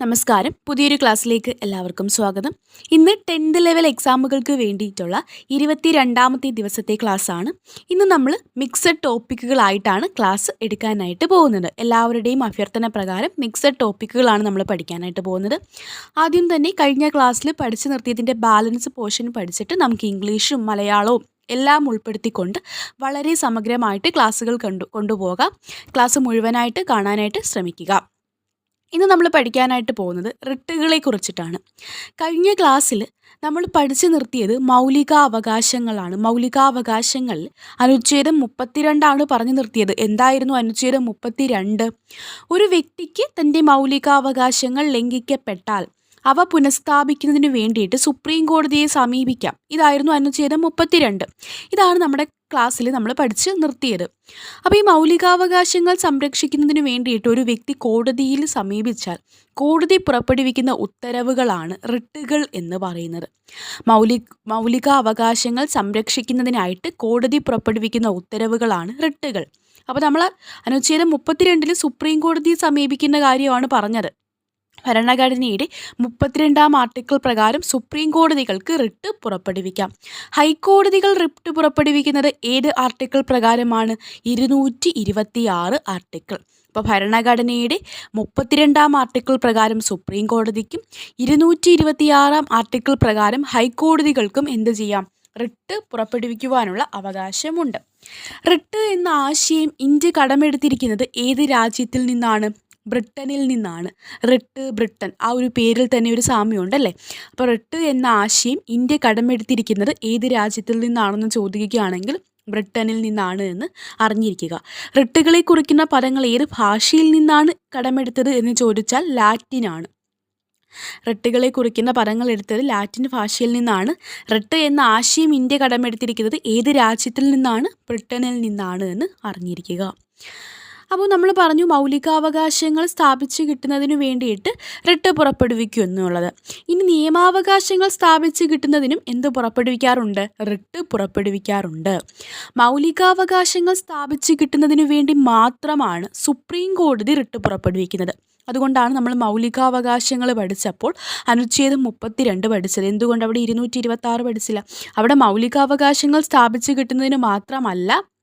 നമസ്കാരം. പുതിയൊരു ക്ലാസ്സിലേക്ക് എല്ലാവർക്കും സ്വാഗതം. ഇന്ന് ടെൻത്ത് ലെവൽ എക്സാമുകൾക്ക് വേണ്ടിയിട്ടുള്ള ഇരുപത്തി രണ്ടാമത്തെ ദിവസത്തെ ക്ലാസ്സാണ്. ഇന്ന് നമ്മൾ മിക്സഡ് ടോപ്പിക്കുകളായിട്ടാണ് ക്ലാസ് എടുക്കാനായിട്ട് പോകുന്നത്. എല്ലാവരുടെയും അഭ്യർത്ഥന പ്രകാരം മിക്സഡ് ടോപ്പിക്കുകളാണ് നമ്മൾ പഠിക്കാനായിട്ട് പോകുന്നത്. ആദ്യം തന്നെ കഴിഞ്ഞ ക്ലാസ്സിൽ പഠിച്ചു നിർത്തിയതിന്റെ ബാലൻസ് പോർഷൻ പഠിച്ചിട്ട് നമുക്ക് ഇംഗ്ലീഷും മലയാളവും എല്ലാം ഉൾപ്പെടുത്തിക്കൊണ്ട് വളരെ സമഗ്രമായിട്ട് ക്ലാസ്സുകൾ കണ്ടു കൊണ്ടുപോകാം. ക്ലാസ് മുഴുവനായിട്ട് കാണാനായിട്ട് ശ്രമിക്കുക. ഇന്ന് നമ്മൾ പഠിക്കാനായിട്ട് പോകുന്നത് റിട്ടുകളെ കുറിച്ചിട്ടാണ്. കഴിഞ്ഞ ക്ലാസ്സിൽ നമ്മൾ പഠിച്ചു നിർത്തിയത് മൗലികാവകാശങ്ങളാണ്. മൗലികാവകാശങ്ങൾ അനുച്ഛേദം മുപ്പത്തിരണ്ടാണ് പറഞ്ഞു നിർത്തിയത്. എന്തായിരുന്നു അനുച്ഛേദം മുപ്പത്തിരണ്ട്? ഒരു വ്യക്തിക്ക് തന്റെ മൗലികാവകാശങ്ങൾ ലംഘിക്കപ്പെട്ടാൽ അവ പുനഃസ്ഥാപിക്കുന്നതിന് വേണ്ടിയിട്ട് സുപ്രീം കോടതിയെ സമീപിക്കാം. ഇതായിരുന്നു അനുച്ഛേദം മുപ്പത്തിരണ്ട്. ഇതാണ് നമ്മുടെ ക്ലാസ്സിൽ നമ്മൾ പഠിച്ച് നിർത്തിയത്. അപ്പോൾ ഈ മൗലികാവകാശങ്ങൾ സംരക്ഷിക്കുന്നതിന് വേണ്ടിയിട്ട് ഒരു വ്യക്തി കോടതിയിൽ സമീപിച്ചാൽ കോടതി പുറപ്പെടുവിക്കുന്ന ഉത്തരവുകളാണ് റിട്ടുകൾ എന്ന് പറയുന്നത്. മൗലിക മൗലികാവകാശങ്ങൾ സംരക്ഷിക്കുന്നതിനായിട്ട് കോടതി പുറപ്പെടുവിക്കുന്ന ഉത്തരവുകളാണ് റിട്ടുകൾ. അപ്പോൾ നമ്മൾ അനുച്ഛേദം മുപ്പത്തിരണ്ടിൽ സുപ്രീം കോടതിയെ സമീപിക്കുന്ന കാര്യമാണ് പറഞ്ഞത്. ഭരണഘടനയുടെ മുപ്പത്തിരണ്ടാം ആർട്ടിക്കിൾ പ്രകാരം സുപ്രീം കോടതികൾക്ക് റിട്ട് പുറപ്പെടുവിക്കാം. ഹൈക്കോടതികൾ റിട്ട് പുറപ്പെടുവിക്കുന്നത് ഏത് ആർട്ടിക്കിൾ പ്രകാരമാണ്? ഇരുന്നൂറ്റി ഇരുപത്തി ആറ് ആർട്ടിക്കിൾ. ഇപ്പോൾ ഭരണഘടനയുടെ മുപ്പത്തിരണ്ടാം ആർട്ടിക്കിൾ പ്രകാരം സുപ്രീം കോടതിക്കും ഇരുന്നൂറ്റി ഇരുപത്തിയാറാം ആർട്ടിക്കിൾ പ്രകാരം ഹൈക്കോടതികൾക്കും എന്ത് ചെയ്യാം? റിട്ട് പുറപ്പെടുവിക്കുവാനുള്ള അവകാശമുണ്ട്. റിട്ട് എന്ന ആശയം ഇന്ത്യ കടമെടുത്തിരിക്കുന്നത് ഏത് രാജ്യത്തിൽ നിന്നാണ്? ബ്രിട്ടനിൽ നിന്നാണ്. Writ Britain. ആ ഒരു പേരിൽ തന്നെ ഒരു സാമ്യമുണ്ടല്ലേ? അപ്പോൾ റിട്ട് എന്ന ആശയം ഇന്ത്യ കടമെടുത്തിരിക്കുന്നത് ഏത് രാജ്യത്തിൽ നിന്നാണെന്ന് ചോദിക്കുകയാണെങ്കിൽ ബ്രിട്ടനിൽ നിന്നാണ് എന്ന് അറിഞ്ഞിരിക്കുക. റിട്ടുകളെ കുറിക്കുന്ന പദങ്ങൾ ഏത് ഭാഷയിൽ നിന്നാണ് കടമെടുത്തത് എന്ന് ചോദിച്ചാൽ ലാറ്റിനാണ്. റിട്ടുകളെ കുറിക്കുന്ന പദങ്ങൾ എടുത്തത് ലാറ്റിൻ ഭാഷയിൽ നിന്നാണ്. റിട്ട് എന്ന ആശയം ഇന്ത്യ കടമെടുത്തിരിക്കുന്നത് ഏത് രാജ്യത്തിൽ നിന്നാണ്? ബ്രിട്ടനിൽ നിന്നാണ് എന്ന് അറിഞ്ഞിരിക്കുക. അപ്പോൾ നമ്മൾ പറഞ്ഞു മൗലികാവകാശങ്ങൾ സ്ഥാപിച്ച് കിട്ടുന്നതിന് വേണ്ടിയിട്ട് റിട്ട് പുറപ്പെടുവിക്കും എന്നുള്ളത്. ഇനി നിയമാവകാശങ്ങൾ സ്ഥാപിച്ച് കിട്ടുന്നതിനും എന്ത് പുറപ്പെടുവിക്കാറുണ്ട്? റിട്ട് പുറപ്പെടുവിക്കാറുണ്ട്. മൗലികാവകാശങ്ങൾ സ്ഥാപിച്ച് കിട്ടുന്നതിന് വേണ്ടി മാത്രമാണ് സുപ്രീം കോടതി റിട്ട് പുറപ്പെടുവിക്കുന്നത്. അതുകൊണ്ടാണ് നമ്മൾ മൗലികാവകാശങ്ങൾ പഠിച്ചപ്പോൾ അനുച്ഛേദം മുപ്പത്തിരണ്ട് പഠിച്ചത്. എന്തുകൊണ്ട് അവിടെ ഇരുന്നൂറ്റി ഇരുപത്തി പഠിച്ചില്ല? അവിടെ മൗലികാവകാശങ്ങൾ സ്ഥാപിച്ച് കിട്ടുന്നതിന് മാത്രമല്ല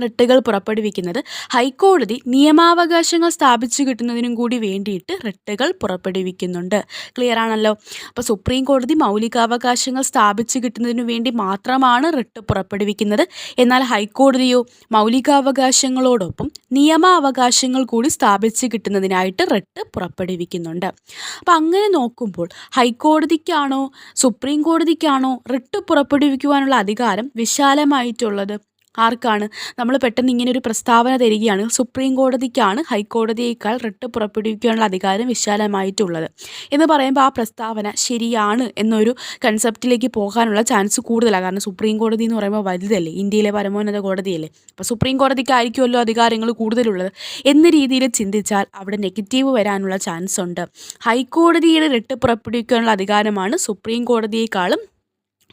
റിട്ടുകൾ പുറപ്പെടുവിക്കുന്നത്. ഹൈക്കോടതി നിയമാവകാശങ്ങൾ സ്ഥാപിച്ചു കിട്ടുന്നതിനും കൂടി വേണ്ടിയിട്ട് റിട്ടുകൾ പുറപ്പെടുവിക്കുന്നുണ്ട്. ക്ലിയർ ആണല്ലോ? അപ്പോൾ സുപ്രീം കോടതി മൗലികാവകാശങ്ങൾ സ്ഥാപിച്ചു കിട്ടുന്നതിനു വേണ്ടി മാത്രമാണ് റിട്ട് പുറപ്പെടുവിക്കുന്നത്. എന്നാൽ ഹൈക്കോടതിയോ മൗലികാവകാശങ്ങളോടൊപ്പം നിയമാവകാശങ്ങൾ കൂടി സ്ഥാപിച്ചു കിട്ടുന്നതിനായിട്ട് റിട്ട് പുറപ്പെടുവിക്കുന്നുണ്ട്. അപ്പം അങ്ങനെ നോക്കുമ്പോൾ ഹൈക്കോടതിക്കാണോ സുപ്രീം കോടതിക്കാണോ റിട്ട് പുറപ്പെടുവിക്കുവാനുള്ള അധികാരം വിശാലമായിട്ടുള്ളത്? ആർക്കാണ്? നമ്മൾ പെട്ടെന്ന് ഇങ്ങനെ ഒരു പ്രസ്താവന തരികയാണ്. സുപ്രീം കോടതിക്കാണ് ഹൈക്കോടതിയേക്കാൾ റിട്ട് പുറപ്പെടുവിക്കാനുള്ള അധികാരം വിശാലമായിട്ടുള്ളത്. എന്ന് പറയുമ്പോൾ ആ പ്രസ്താവന ശരിയാണ് എന്നൊരു കൺസെപ്റ്റിലേക്ക് പോകാനുള്ള ചാൻസ് കൂടുതലാണ്. കാരണം സുപ്രീം കോടതി എന്ന് പറയുമ്പോൾ വലുതല്ലേ? ഇന്ത്യയിലെ പരമോന്നത കോടതിയല്ലേ? അപ്പോൾ സുപ്രീം കോടതിക്കായിരിക്കുമല്ലോ അധികാരങ്ങൾ കൂടുതലുള്ളത്. എന്ന രീതിയിൽ ചിന്തിച്ചാൽ അവിടെ നെഗറ്റീവ് വരാനുള്ള ചാൻസ് ഉണ്ട്. ഹൈക്കോടതിയുടെ റിട്ട് പുറപ്പെടുവിക്കാനുള്ള അധികാരമാണ് സുപ്രീം കോടതിയേക്കാളും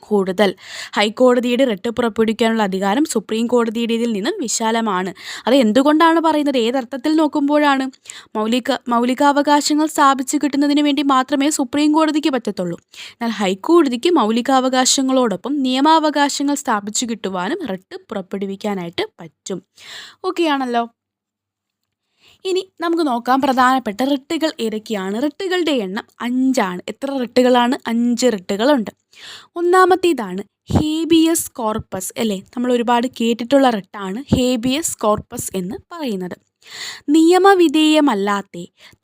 കൂടുതൽ. ഹൈക്കോടതിയുടെ റിട്ട് പുറപ്പെടുവിക്കാനുള്ള അധികാരം സുപ്രീം കോടതിയുടേതിൽ നിന്നും വിശാലമാണ്. അത് എന്തുകൊണ്ടാണ് പറയുന്നത്? ഏതർത്ഥത്തിൽ നോക്കുമ്പോഴാണ്? മൗലിക മൗലികാവകാശങ്ങൾ സ്ഥാപിച്ചു കിട്ടുന്നതിന് വേണ്ടി മാത്രമേ സുപ്രീം കോടതിക്ക് പറ്റത്തുള്ളൂ. എന്നാൽ ഹൈക്കോടതിക്ക് മൗലികാവകാശങ്ങളോടൊപ്പം നിയമാവകാശങ്ങൾ സ്ഥാപിച്ചു കിട്ടുവാനും റിട്ട് പുറപ്പെടുവിക്കാനായിട്ട് പറ്റും. ഓക്കെ ആണല്ലോ ഇനി നമുക്ക് നോക്കാം പ്രധാനപ്പെട്ട റിട്ടുകൾ ഏതൊക്കെയാണ്? റിട്ടുകളുടെ എണ്ണം അഞ്ചാണ്. എത്ര റിട്ടുകളാണ്? അഞ്ച് റിട്ടുകളുണ്ട്. ഒന്നാമത്തേതാണ് ഹേബിയസ് കോർപ്പസ് അല്ലേ? നമ്മൾ ഒരുപാട് കേട്ടിട്ടുള്ള റിട്ടാണ് ഹേബിയസ് കോർപ്പസ് എന്ന് പറയുന്നത്. നിയമവിധേയമല്ലാത്ത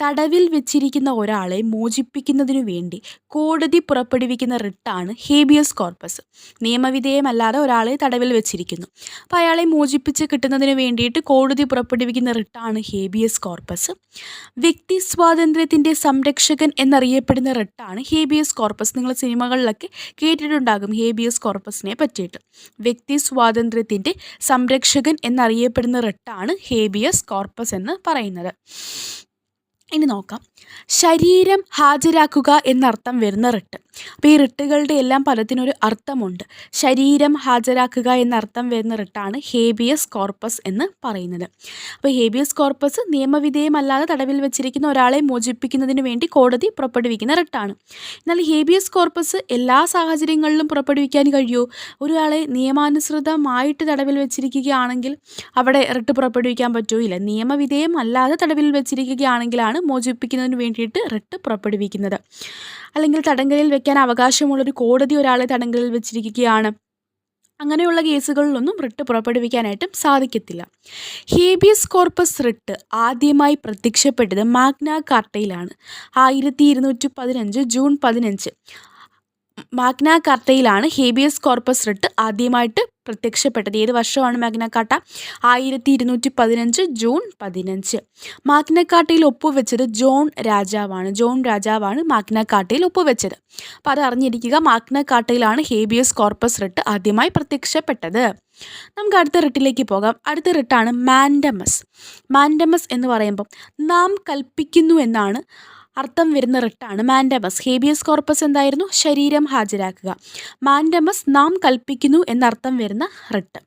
തടവിൽ വെച്ചിരിക്കുന്ന ഒരാളെ മോചിപ്പിക്കുന്നതിനു വേണ്ടി കോടതി പുറപ്പെടുവിക്കുന്ന റിട്ടാണ് ഹേബിയസ് കോർപ്പസ്. നിയമവിധേയമല്ലാതെ ഒരാളെ തടവിൽ വെച്ചിരിക്കുന്നു. അപ്പോൾ അയാളെ മോചിപ്പിച്ച് കിട്ടുന്നതിന് വേണ്ടിയിട്ട് കോടതി പുറപ്പെടുവിക്കുന്ന റിട്ടാണ് ഹേബിയസ് കോർപ്പസ്. വ്യക്തി സ്വാതന്ത്ര്യത്തിന്റെ സംരക്ഷകൻ എന്നറിയപ്പെടുന്ന റിട്ടാണ് ഹേബിയസ് കോർപ്പസ്. നിങ്ങൾ സിനിമകളിലൊക്കെ കേട്ടിട്ടുണ്ടാകും ഹേബിയസ് കോർപ്പസിനെ പറ്റിയിട്ട്. വ്യക്തി സ്വാതന്ത്ര്യത്തിന്റെ സംരക്ഷകൻ എന്നറിയപ്പെടുന്ന റിട്ടാണ് ഹേബിയസ് കോർപ്പസ്. എന്ന് പറയുന്നത്. ഇനി നോക്കാം. ശരീരം ഹാജരാക്കുക എന്നർത്ഥം വരുന്ന റിട്ട്. അപ്പോൾ ഈ റിട്ടുകളുടെ എല്ലാം പലതിനൊരു അർത്ഥമുണ്ട്. ശരീരം ഹാജരാക്കുക എന്ന അർത്ഥം വരുന്ന റിട്ടാണ് ഹേബിയസ് കോർപ്പസ് എന്ന് പറയുന്നത്. അപ്പോൾ ഹേബിയസ് കോർപ്പസ് നിയമവിധേയമല്ലാതെ തടവിൽ വെച്ചിരിക്കുന്ന ഒരാളെ മോചിപ്പിക്കുന്നതിന് വേണ്ടി കോടതി പുറപ്പെടുവിക്കുന്ന റിട്ടാണ്. എന്നാൽ ഹേബിയസ് കോർപ്പസ് എല്ലാ സാഹചര്യങ്ങളിലും പുറപ്പെടുവിക്കാൻ കഴിയുമോ ഒരാളെ നിയമാനുസൃതമായിട്ട് തടവിൽ വെച്ചിരിക്കുകയാണെങ്കിൽ അവിടെ റിട്ട് പുറപ്പെടുവിക്കാൻ പറ്റുമോ ഇല്ല. നിയമവിധേയമല്ലാതെ തടവിൽ വെച്ചിരിക്കുകയാണെങ്കിലാണ് മോചിപ്പിക്കുന്നതിന് വേണ്ടിയിട്ട് റിട്ട് പുറപ്പെടുവിക്കുന്നത്. അല്ലെങ്കിൽ തടങ്കലിൽ വെക്കാൻ അവകാശമുള്ളൊരു കോടതി ഒരാളെ തടങ്കലിൽ വെച്ചിരിക്കുകയാണ്. അങ്ങനെയുള്ള കേസുകളിലൊന്നും റിട്ട് പുറപ്പെടുവിക്കാനായിട്ടും സാധിക്കത്തില്ല. ഹേബിയസ് കോർപ്പസ് റിട്ട് ആദ്യമായി പ്രത്യക്ഷപ്പെട്ടത് മാഗ്ന കാർട്ടയിലാണ്. ആയിരത്തി ഇരുന്നൂറ്റി പതിനഞ്ച് ജൂൺ പതിനഞ്ച്. മാഗ്ന കാർട്ടയിലാണ് ഹേബിയസ് കോർപ്പസ് റിട്ട് ആദ്യമായിട്ട് പ്രത്യക്ഷപ്പെട്ടത്. ഏത് വർഷമാണ് മാഗ്ന കാർട്ട? ആയിരത്തി ഇരുന്നൂറ്റി പതിനഞ്ച് ജൂൺ പതിനഞ്ച്. മാഗ്ന കാർട്ടയിൽ ഒപ്പുവെച്ചത് ജോൺ രാജാവാണ്. ജോൺ രാജാവാണ് മാഗ്ന കാർട്ടയിൽ ഒപ്പുവെച്ചത്. അപ്പോൾ അത് അറിഞ്ഞിരിക്കുക മാഗ്ന കാർട്ടയിലാണ് ഹേബിയസ് കോർപ്പസ് റിട്ട് ആദ്യമായി പ്രത്യക്ഷപ്പെട്ടത്. നമുക്ക് അടുത്ത റിട്ടിലേക്ക് പോകാം. അടുത്ത റിട്ടാണ് മാൻഡമസ്. മാൻഡമസ് എന്ന് പറയുമ്പം നാം കൽപ്പിക്കുന്നു എന്നാണ് അർത്ഥം വരുന്ന റിട്ടാണ് മാൻഡമസ്. ഹേബിയസ് കോർപ്പസ് എന്തായിരുന്നു? ശരീരം ഹാജരാക്കുക. മാൻഡമസ് നാം കൽപ്പിക്കുന്നു എന്നർത്ഥം വരുന്ന റിട്ട്.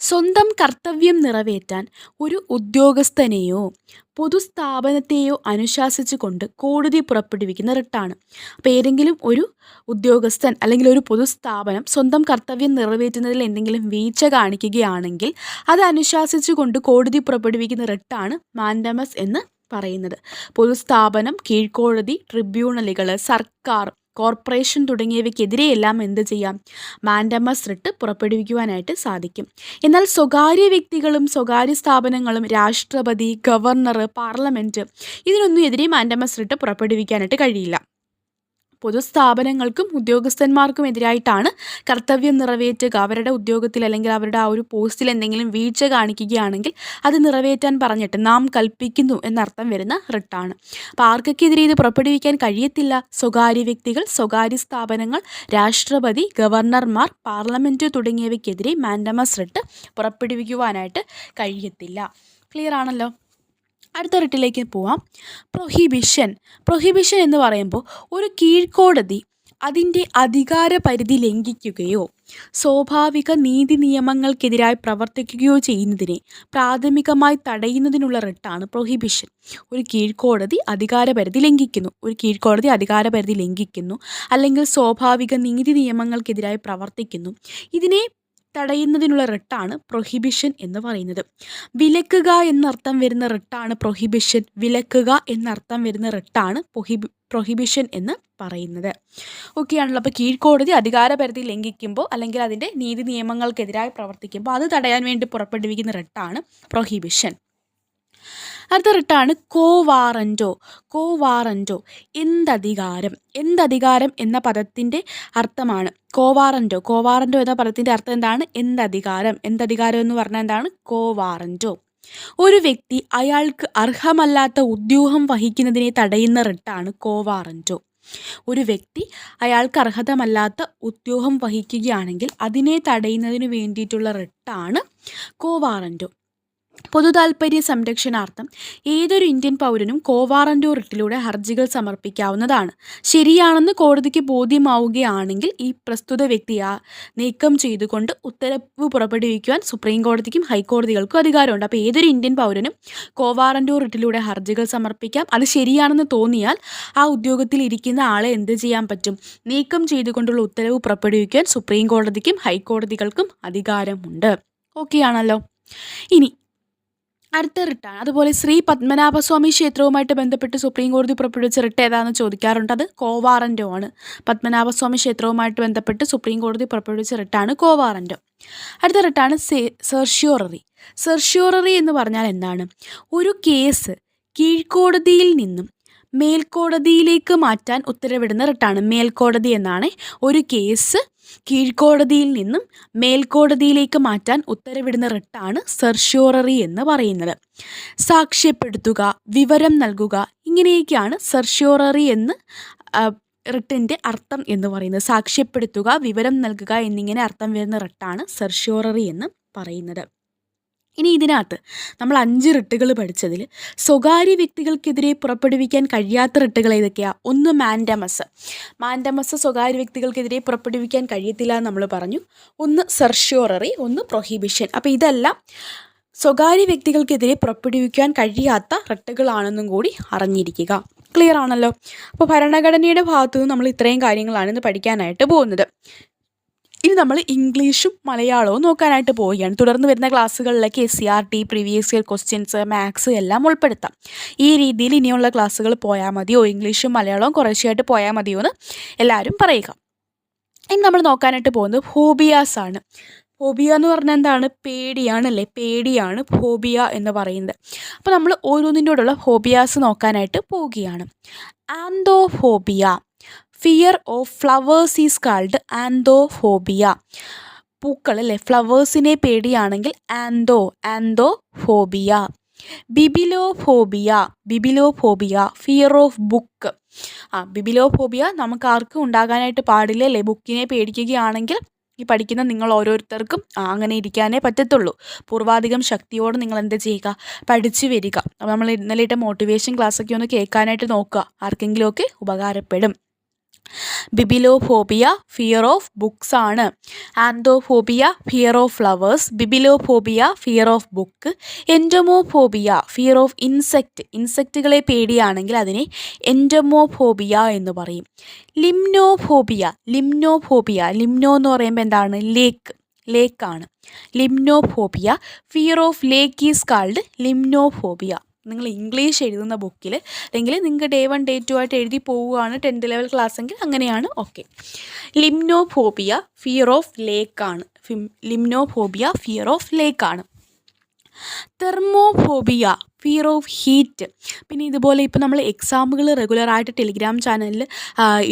സ്വന്തം കർത്തവ്യം നിറവേറ്റാൻ ഒരു ഉദ്യോഗസ്ഥനെയോ പൊതുസ്ഥാപനത്തെയോ അനുശാസിച്ചുകൊണ്ട് കോടതി പുറപ്പെടുവിക്കുന്ന റിട്ടാണ്. അപ്പോൾ ഏതെങ്കിലും ഒരു ഉദ്യോഗസ്ഥൻ അല്ലെങ്കിൽ ഒരു പൊതുസ്ഥാപനം സ്വന്തം കർത്തവ്യം നിറവേറ്റുന്നതിൽ എന്തെങ്കിലും വീഴ്ച കാണിക്കുകയാണെങ്കിൽ അത് അനുശാസിച്ചുകൊണ്ട് കോടതി പുറപ്പെടുവിക്കുന്ന റിട്ടാണ് മാൻഡമസ് എന്ന് പറയുന്നത്. പൊതുസ്ഥാപനം കീഴ്ക്കോടതി ട്രിബ്യൂണലുകൾ സർക്കാർ കോർപ്പറേഷൻ തുടങ്ങിയവയ്ക്കെതിരെയെല്ലാം എന്ത് ചെയ്യാം? മാൻഡമസ് റിട്ട് പുറപ്പെടുവിക്കുവാനായിട്ട് സാധിക്കും. എന്നാൽ സ്വകാര്യ വ്യക്തികളും സ്വകാര്യ സ്ഥാപനങ്ങളും രാഷ്ട്രപതി ഗവർണർ പാർലമെന്റ് ഇതിനൊന്നും എതിരെ മാൻഡമസ് റിട്ട് പുറപ്പെടുവിക്കാനായിട്ട് കഴിയില്ല. പൊതുസ്ഥാപനങ്ങൾക്കും ഉദ്യോഗസ്ഥന്മാർക്കും എതിരായിട്ടാണ് കർത്തവ്യം നിറവേറ്റുക. അവരുടെ ഉദ്യോഗത്തിൽ അല്ലെങ്കിൽ അവരുടെ ആ ഒരു പോസ്റ്റിൽ എന്തെങ്കിലും വീഴ്ച കാണിക്കുകയാണെങ്കിൽ അത് നിറവേറ്റാൻ പറഞ്ഞിട്ട് നാം കൽപ്പിക്കുന്നു എന്നർത്ഥം വരുന്ന റിട്ടാണ്. അപ്പോൾ ആർക്കൊക്കെതിരെ ഇത് പുറപ്പെടുവിക്കാൻ കഴിയത്തില്ല? സ്വകാര്യ വ്യക്തികൾ സ്വകാര്യ സ്ഥാപനങ്ങൾ രാഷ്ട്രപതി ഗവർണർമാർ പാർലമെന്റ് തുടങ്ങിയവയ്ക്കെതിരെ മാൻഡമസ് റിട്ട് പുറപ്പെടുവിക്കുവാനായിട്ട് കഴിയത്തില്ല. ക്ലിയർ ആണല്ലോ? അടുത്ത റിട്ടിലേക്ക് പോവാം. പ്രൊഹിബിഷൻ പ്രൊഹിബിഷൻ എന്ന് പറയുമ്പോൾ ഒരു കീഴ്ക്കോടതി അതിന്റെ അധികാര പരിധി ലംഘിക്കുകയോ സ്വാഭാവിക നീതി നിയമങ്ങൾക്കെതിരായി പ്രവർത്തിക്കുകയോ ചെയ്യുന്നതിനെ പ്രാഥമികമായി തടയുന്നതിനുള്ള റിട്ടാണ് പ്രൊഹിബിഷൻ ഒരു കീഴ്ക്കോടതി അധികാര പരിധി ലംഘിക്കുന്നു. ഒരു കീഴ്ക്കോടതി അധികാര പരിധി ലംഘിക്കുന്നു. അല്ലെങ്കിൽ സ്വാഭാവിക നീതി നിയമങ്ങൾക്കെതിരായി പ്രവർത്തിക്കുന്നു. ഇതിനെ തടയുന്നതിനുള്ള റിട്ടാണ് പ്രൊഹിബിഷൻ എന്ന് പറയുന്നത്. വിലക്കുക എന്നർത്ഥം വരുന്ന റിട്ടാണ് പ്രൊഹിബിഷൻ വിലക്കുക എന്നർത്ഥം വരുന്ന റിട്ടാണ് പ്രൊഹിബി പ്രൊഹിബിഷൻ എന്ന് പറയുന്നത്. ഓക്കെ ആണല്ലോ. അപ്പോൾ കീഴ്ക്കോടതി അധികാരപരിധി ലംഘിക്കുമ്പോൾ അല്ലെങ്കിൽ അതിന്റെ നീതി നിയമങ്ങൾക്കെതിരായി പ്രവർത്തിക്കുമ്പോൾ അത് തടയാൻ വേണ്ടി പുറപ്പെടുവിക്കുന്ന റിട്ടാണ് പ്രൊഹിബിഷൻ അടുത്ത റിട്ടാണ് കോവാറന്റോ. കോവാറന്റോ. എന്തധികാരം? എന്തധികാരം എന്ന പദത്തിന്റെ അർത്ഥമാണ്. കോവാറന്റോ. കോവാറന്റോ എന്ന പദത്തിന്റെ അർത്ഥം എന്താണ്? എന്തധികാരം. എന്തധികാരം എന്ന് പറഞ്ഞാൽ എന്താണ്? കോവാറന്റോ. ഒരു വ്യക്തി അയാൾക്ക് അർഹമല്ലാത്ത ഉദ്യോഗം വഹിക്കുന്നതിനെ തടയുന്ന റിട്ടാണ് കോവാറന്റോ. ഒരു വ്യക്തി അയാൾക്ക് അർഹതമല്ലാത്ത ഉദ്യോഗം വഹിക്കുകയാണെങ്കിൽ അതിനെ തടയുന്നതിന് വേണ്ടിയിട്ടുള്ള റിട്ടാണ് കോവാറന്റോ. പൊതുതാൽപര്യ സംരക്ഷണാർത്ഥം ഏതൊരു ഇന്ത്യൻ പൗരനും കോവാറന്റോ റിട്ടിലൂടെ ഹർജികൾ സമർപ്പിക്കാവുന്നതാണ്. ശരിയാണെന്ന് കോടതിക്ക് ബോധ്യമാവുകയാണെങ്കിൽ ഈ പ്രസ്തുത വ്യക്തിയെ നീക്കം ചെയ്തുകൊണ്ട് ഉത്തരവ് പുറപ്പെടുവിക്കുവാൻ സുപ്രീം കോടതിക്കും ഹൈക്കോടതികൾക്കും അധികാരമുണ്ട്. അപ്പോൾ ഏതൊരു ഇന്ത്യൻ പൗരനും കോവാറന്റോ റിട്ടിലൂടെ ഹർജികൾ സമർപ്പിക്കാം. അത് ശരിയാണെന്ന് തോന്നിയാൽ ആ ഉദ്യോഗത്തിൽ ഇരിക്കുന്ന ആളെ എന്ത് ചെയ്യാൻ പറ്റും? നീക്കം ചെയ്തുകൊണ്ടുള്ള ഉത്തരവ് പുറപ്പെടുവിക്കാൻ സുപ്രീം കോടതിക്കും ഹൈക്കോടതികൾക്കും അധികാരമുണ്ട്. ഓക്കെ ആണല്ലോ ഇനി അടുത്ത റിട്ടാണ് അതുപോലെ ശ്രീ പത്മനാഭസ്വാമി ക്ഷേത്രവുമായിട്ട് ബന്ധപ്പെട്ട് സുപ്രീം കോടതി പുറപ്പെടുവിച്ച റിട്ട് ഏതാണെന്ന് ചോദിക്കാറുണ്ട്. അത് കോവാറന്റോ ആണ്. പത്മനാഭസ്വാമി ക്ഷേത്രവുമായിട്ട് ബന്ധപ്പെട്ട് സുപ്രീം കോടതി പുറപ്പെടുവിച്ച റിട്ടാണ് കോവാറന്റോ അടുത്ത റിട്ടാണ് സെ സെർഷ്യോററി. സെർഷ്യോററി എന്ന് പറഞ്ഞാൽ എന്താണ്? ഒരു കേസ് കീഴ്ക്കോടതിയിൽ നിന്നും മേൽക്കോടതിയിലേക്ക് മാറ്റാൻ ഉത്തരവിടുന്ന റിട്ടാണ് മേൽക്കോടതി എന്നാണ് ഒരു കേസ് കീഴ്ക്കോടതിയിൽ നിന്നും മേൽക്കോടതിയിലേക്ക് മാറ്റാൻ ഉത്തരവിടുന്ന റിട്ടാണ് സെർഷ്യോററി എന്ന് പറയുന്നത്. സാക്ഷ്യപ്പെടുത്തുക വിവരം നൽകുക ഇങ്ങനെയൊക്കെയാണ് സെർഷ്യോററി എന്ന് റിട്ടിന്റെ അർത്ഥം എന്ന് പറയുന്നത്. സാക്ഷ്യപ്പെടുത്തുക വിവരം നൽകുക എന്നിങ്ങനെ അർത്ഥം വരുന്ന റിട്ടാണ് സെർഷ്യോററി എന്ന് പറയുന്നത്. ഇനി ഇതിനകത്ത് നമ്മൾ അഞ്ച് റിട്ടുകൾ പഠിച്ചതിൽ സ്വകാര്യ വ്യക്തികൾക്കെതിരെ പുറപ്പെടുവിക്കാൻ കഴിയാത്ത റിട്ടുകൾ ഏതൊക്കെയാണ് ഒന്ന് മാൻഡമസ്. മാൻഡമസ് സ്വകാര്യ വ്യക്തികൾക്കെതിരെ പുറപ്പെടുവിക്കാൻ കഴിയത്തില്ല എന്ന് നമ്മൾ പറഞ്ഞു. ഒന്ന് സെർഷ്യോററി ഒന്ന് പ്രൊഹിബിഷൻ. അപ്പോൾ ഇതെല്ലാം സ്വകാര്യ വ്യക്തികൾക്കെതിരെ പുറപ്പെടുവിക്കാൻ കഴിയാത്ത റിട്ടുകളാണെന്നും കൂടി അറിഞ്ഞിരിക്കുക. ക്ലിയർ ആണല്ലോ? അപ്പോൾ ഭരണഘടനയുടെ ഭാഗത്തു നിന്ന് നമ്മൾ ഇത്രയും കാര്യങ്ങളാണ് ഇന്ന് പഠിക്കാനായിട്ട് പോകുന്നത്. ഇനി നമ്മൾ ഇംഗ്ലീഷും മലയാളവും നോക്കാനായിട്ട് പോവുകയാണ്. തുടർന്ന് വരുന്ന ക്ലാസ്സുകളിലേക്ക് S C R T previous year questions maths എല്ലാം ഉൾപ്പെടുത്താം. ഈ രീതിയിൽ ഇനിയുള്ള ക്ലാസ്സുകൾ പോയാൽ മതിയോ? ഇംഗ്ലീഷും മലയാളവും കുറേശ്ശെയായിട്ട് പോയാൽ മതിയോ എന്ന് എല്ലാവരും പറയുക. ഇനി നമ്മൾ നോക്കാനായിട്ട് പോകുന്നത് ഹോബിയാസ് ആണ്. ഹോബിയ എന്ന് പറഞ്ഞാൽ എന്താണ്? പേടിയാണല്ലേ? പേടിയാണ് ഹോബിയ എന്ന് പറയുന്നത്. അപ്പോൾ നമ്മൾ ഓരോന്നിന്റെ കൂടെയുള്ള ഹോബിയാസ് നോക്കാനായിട്ട് പോവുകയാണ്. Anthophobia fear of flowers is called anthophobia പൂക്കൾ അല്ലേ ഫ്ലവേഴ്സിനെ പേടിയാണെങ്കിൽ antho antho phobia bibliophobia bibliophobia fear of book ആ ബിബിലോഫോബിയ നമുക്ക് ആർക്കും ഉണ്ടാകാനായിട്ട് പാടില്ല അല്ലേ? ബുക്കിനെ പേടിക്കുകയാണെങ്കിൽ ഈ പഠിക്കുന്ന നിങ്ങൾ ഓരോരുത്തർക്കും അങ്ങനെ ഇരിക്കാനേ പറ്റത്തുള്ളൂ. പൂർവാധികം ശക്തിയോടെ നിങ്ങൾ എന്ത് ചെയ്യുക? പഠിച്ചു വരിക. നമ്മൾ ഇന്നലെ ഇട്ട മോട്ടിവേഷൻ ക്ലാസ്സൊക്കെ ഒന്ന് കേൾക്കാനായിട്ട് നോക്കുക. ആർക്കെങ്കിലുമൊക്കെ ഉപകാരപ്പെടും. ബിബിലോഫോബിയ ഫിയർ ഓഫ് ബുക്സ് ആണ്. Anthophobia fear of flowers bibliophobia fear of book entomophobia fear of insect ഇൻസെക്റ്റുകളെ പേടിയാണെങ്കിൽ അതിനെ എൻഡമോഫോബിയ എന്ന് പറയും. ലിംനോഫോബിയ ലിംനോഫോബിയ. ലിംനോ എന്ന് പറയുമ്പോൾ എന്താണ്? ലേക്ക് ലേക്കാണ് limnophobia fear of lake is called limnophobia. നിങ്ങൾ ഇംഗ്ലീഷ് എഴുതുന്ന ബുക്കിൽ അല്ലെങ്കിൽ നിങ്ങൾക്ക് ഡേ വൺ ഡേ ടു ആയിട്ട് എഴുതി പോവുകയാണ് ടെൻത്ത് ലെവൽ ക്ലാസ് എങ്കിൽ അങ്ങനെയാണ് ഓക്കെ. ലിംനോഫോബിയ ഫിയർ ഓഫ് ലേക്കാണ് ലിംനോഫോബിയ ഫിയർ ഓഫ് ലേക്കാണ് തെർമോഫോബിയ ഫിയർ ഓഫ് ഹീറ്റ് പിന്നെ ഇതുപോലെ ഇപ്പോൾ നമ്മൾ എക്സാമുകൾ റെഗുലറായിട്ട് ടെലിഗ്രാം ചാനലിൽ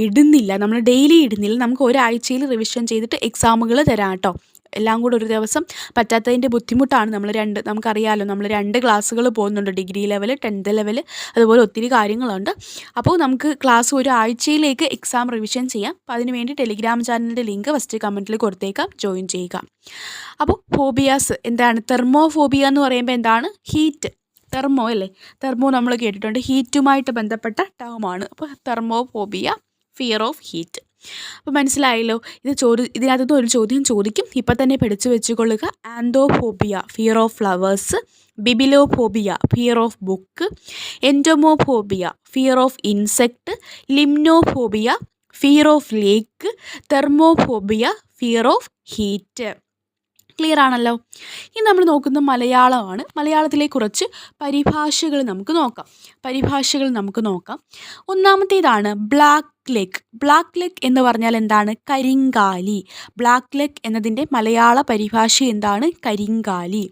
ഇടുന്നില്ല. നമ്മൾ ഡെയിലി ഇടുന്നില്ല. നമുക്ക് ഒരാഴ്ചയിൽ റിവിഷൻ ചെയ്തിട്ട് എക്സാമുകൾ തരാം കേട്ടോ. എല്ലാം കൂടെ ഒരു ദിവസം പറ്റാത്തതിന്റെ ബുദ്ധിമുട്ടാണ് നമ്മൾ രണ്ട് നമുക്കറിയാമല്ലോ നമ്മൾ രണ്ട് ക്ലാസ്സുകൾ പോകുന്നുണ്ട് ഡിഗ്രി ലെവൽ ടെൻത്ത് ലെവൽ അതുപോലെ ഒത്തിരി കാര്യങ്ങളുണ്ട്. അപ്പോൾ നമുക്ക് ക്ലാസ് ഒരു ആഴ്ചയിലേക്ക് എക്സാം റിവിഷൻ ചെയ്യാം. അപ്പോൾ അതിന് വേണ്ടി ടെലിഗ്രാം ചാനലിന്റെ ലിങ്ക് ഫസ്റ്റ് കമന്റിൽ കൊടുത്തേക്കാം ജോയിൻ ചെയ്യുക. അപ്പോൾ ഫോബിയാസ് എന്താണ്? തെർമോഫോബിയ എന്ന് പറയുമ്പോൾ എന്താണ്? ഹീറ്റ് തെർമോ അല്ലേ? തെർമോ നമ്മൾ കേട്ടിട്ടുണ്ട്. ഹീറ്റുമായിട്ട് ബന്ധപ്പെട്ട ടേമാണ് അപ്പോൾ തെർമോഫോബിയ ഫിയർ ഓഫ് ഹീറ്റ് അപ്പോൾ മനസ്സിലായല്ലോ? ഇത് ചോദ്യം ഇതിനകത്തുനിന്ന് ഒരു ചോദ്യം ചോദിക്കും. ഇപ്പം തന്നെ പഠിച്ചു വെച്ചുകൊള്ളുക. Anthophobia fear of flowers bibliophobia fear of book entomophobia fear of insect limnophobia fear of lake thermophobia fear of heat clear ആണല്ലോ? ഇനി നമ്മൾ നോക്കുന്ന മലയാളമാണ്. മലയാളത്തിലെ കുറച്ച് പരിഭാഷകൾ നമുക്ക് നോക്കാം. പരിഭാഷകൾ നമുക്ക് നോക്കാം. ഒന്നാമത്തേതാണ് ബ്ലാക്ക് ലെഗ് ബ്ലാക്ക് ലെഗ് എന്ന് പറഞ്ഞാൽ എന്താണ്? കരിങ്കാലി. ബ്ലാക്ക് ലെഗ് എന്നതിന്റെ മലയാള പരിഭാഷ എന്താണ്? കരിങ്കാലി.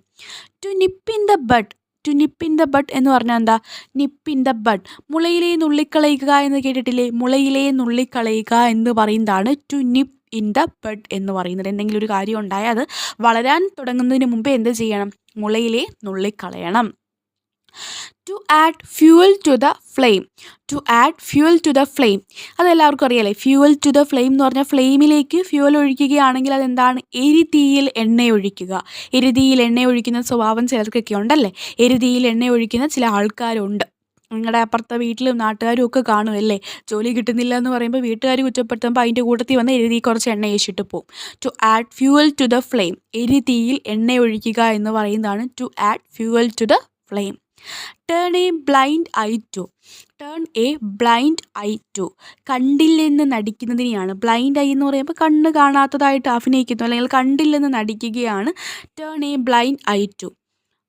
To nip in the bud to nip in the bud എന്ന് പറഞ്ഞാൽ എന്താ? നിപ്പ് ഇൻ ദ ബഡ് മുളയിലെ നുള്ളിക്കളയുക എന്ന് കേട്ടിട്ടില്ലേ? മുളയിലെ നുള്ളിക്കളയുക എന്ന് പറയുന്നതാണ് to nip in the bud എന്ന് പറയുന്നത്. എന്തെങ്കിലും ഒരു കാര്യം ഉണ്ടായാൽ അത് വളരാൻ തുടങ്ങുന്നതിന് മുമ്പേ എന്ത് ചെയ്യണം? മുളയിലെ നുള്ളിക്കളയണം. To add fuel to the flame to add fuel to the flame അതെല്ലാവർക്കും അറിയാലേ ഫ്യൂവൽ ടു ദ ഫ്ലെയിം എന്ന് പറഞ്ഞാൽ ഫ്ലെയിമിലേക്ക് ഫ്യൂവൽ ഒഴിക്കുകയാണെങ്കിൽ അതെന്താണ്? എരിതീയിൽ എണ്ണ ഒഴിക്കുക. എരിതീയിൽ എണ്ണ ഒഴിക്കുന്ന സ്വഭാവം ചിലർക്കൊക്കെ ഉണ്ടല്ലേ? എരിതീയിൽ എണ്ണ ഒഴിക്കുന്ന ചില ആൾക്കാരുണ്ട്. നിങ്ങളുടെ അപ്പുറത്തെ വീട്ടിലും നാട്ടുകാരും ഒക്കെ കാണുമല്ലേ ജോലി കിട്ടുന്നില്ല എന്ന് പറയുമ്പോൾ വീട്ടുകാർ കുറ്റപ്പെടുത്തുമ്പോൾ അതിന്റെ കൂട്ടത്തിൽ വന്ന് എരുതി കുറച്ച് എണ്ണ ഒഴിച്ചിട്ട് പോകും to add fuel to the flame എരി തീയിൽ എണ്ണ ഒഴിക്കുക എന്ന് പറയുന്നതാണ് to add fuel to the flame turn a blind eye to turn a blind eye to കണ്ടില്ലെന്ന് നടിക്കുന്നതിനെയാണ്. ബ്ലൈൻഡ് ഐ എന്ന് പറയുമ്പോൾ കണ്ണ് കാണാത്തതായിട്ട് അഭിനയിക്കുന്നു. അല്ലെങ്കിൽ കണ്ടില്ലെന്ന് നടിക്കുകയാണ്. Turn a blind eye to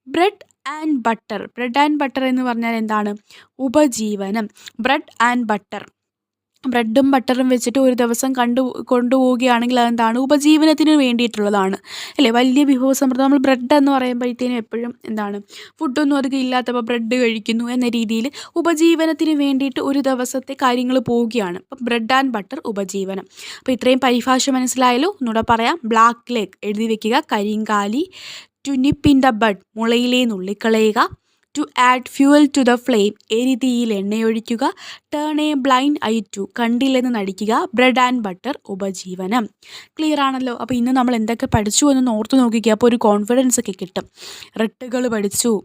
bread and butter bread and butter എന്ന് പറഞ്ഞാൽ എന്താണ്? ഉപജീവനം. ബ്രെഡ് ആൻഡ് ബട്ടർ ബ്രെഡും ബട്ടറും വെച്ചിട്ട് ഒരു ദിവസം കണ്ടു കൊണ്ടുപോവുകയാണെങ്കിൽ അതെന്താണ്? ഉപജീവനത്തിന് വേണ്ടിയിട്ടുള്ളതാണ്. അല്ലേ? വലിയ വിഭവസമൃദ്ധം. നമ്മൾ ബ്രെഡ് എന്ന് പറയുമ്പോഴത്തേനും എപ്പോഴും എന്താണ്? ഫുഡൊന്നും അധികം ഇല്ലാത്തപ്പോൾ ബ്രെഡ് കഴിക്കുന്നു എന്ന രീതിയിൽ ഉപജീവനത്തിന് വേണ്ടിയിട്ട് ഒരു ദിവസത്തെ കാര്യങ്ങൾ പോവുകയാണ്. അപ്പം ബ്രെഡ് ആൻഡ് ബട്ടർ ഉപജീവനം. അപ്പോൾ ഇത്രയും പരിഭാഷ മനസ്സിലായാലോ ഒന്നുകൂടെ പറയാം. ബ്ലാക്ക് ലേക്ക് എഴുതി വെക്കുക. കരിങ്കാലി. To nip in the bud മുളയിലെ നുള്ളിക്കളയുക. To add fuel to the flame എരിതിയിൽ എണ്ണയൊഴിക്കുക. Turn a blind eye to കണ്ടില്ലെന്ന് നടിക്കുക. ബ്രെഡ് ആൻഡ് ബട്ടർ ഉപജീവനം. ക്ലിയർ ആണല്ലോ? അപ്പോൾ ഇന്ന് നമ്മൾ എന്തൊക്കെ പഠിച്ചു എന്ന് ഓർത്ത് നോക്കിക്കുക അപ്പോൾ ഒരു കോൺഫിഡൻസ് ഒക്കെ കിട്ടും. റിട്ടുകൾ പഠിച്ചു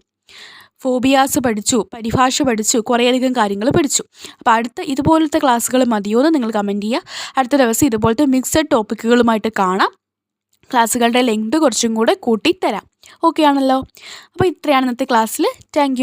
ഫോബിയാസ് പഠിച്ചു പരിഭാഷ പഠിച്ചു കുറേയധികം കാര്യങ്ങൾ പഠിച്ചു. അപ്പോൾ അടുത്ത ഇതുപോലത്തെ ക്ലാസ്സുകൾ മതിയോ എന്ന് നിങ്ങൾ കമന്റ് ചെയ്യുക. അടുത്ത ദിവസം ഇതുപോലത്തെ മിക്സഡ് ടോപ്പിക്കുകളുമായിട്ട് കാണാം. ക്ലാസ്സുകളുടെ ലെങ്ത് കുറച്ചും കൂടെ കൂട്ടി തരാം ഓക്കെ ആണല്ലോ? അപ്പോൾ ഇത്രയാണ് ഇന്നത്തെ ക്ലാസ്സിൽ താങ്ക്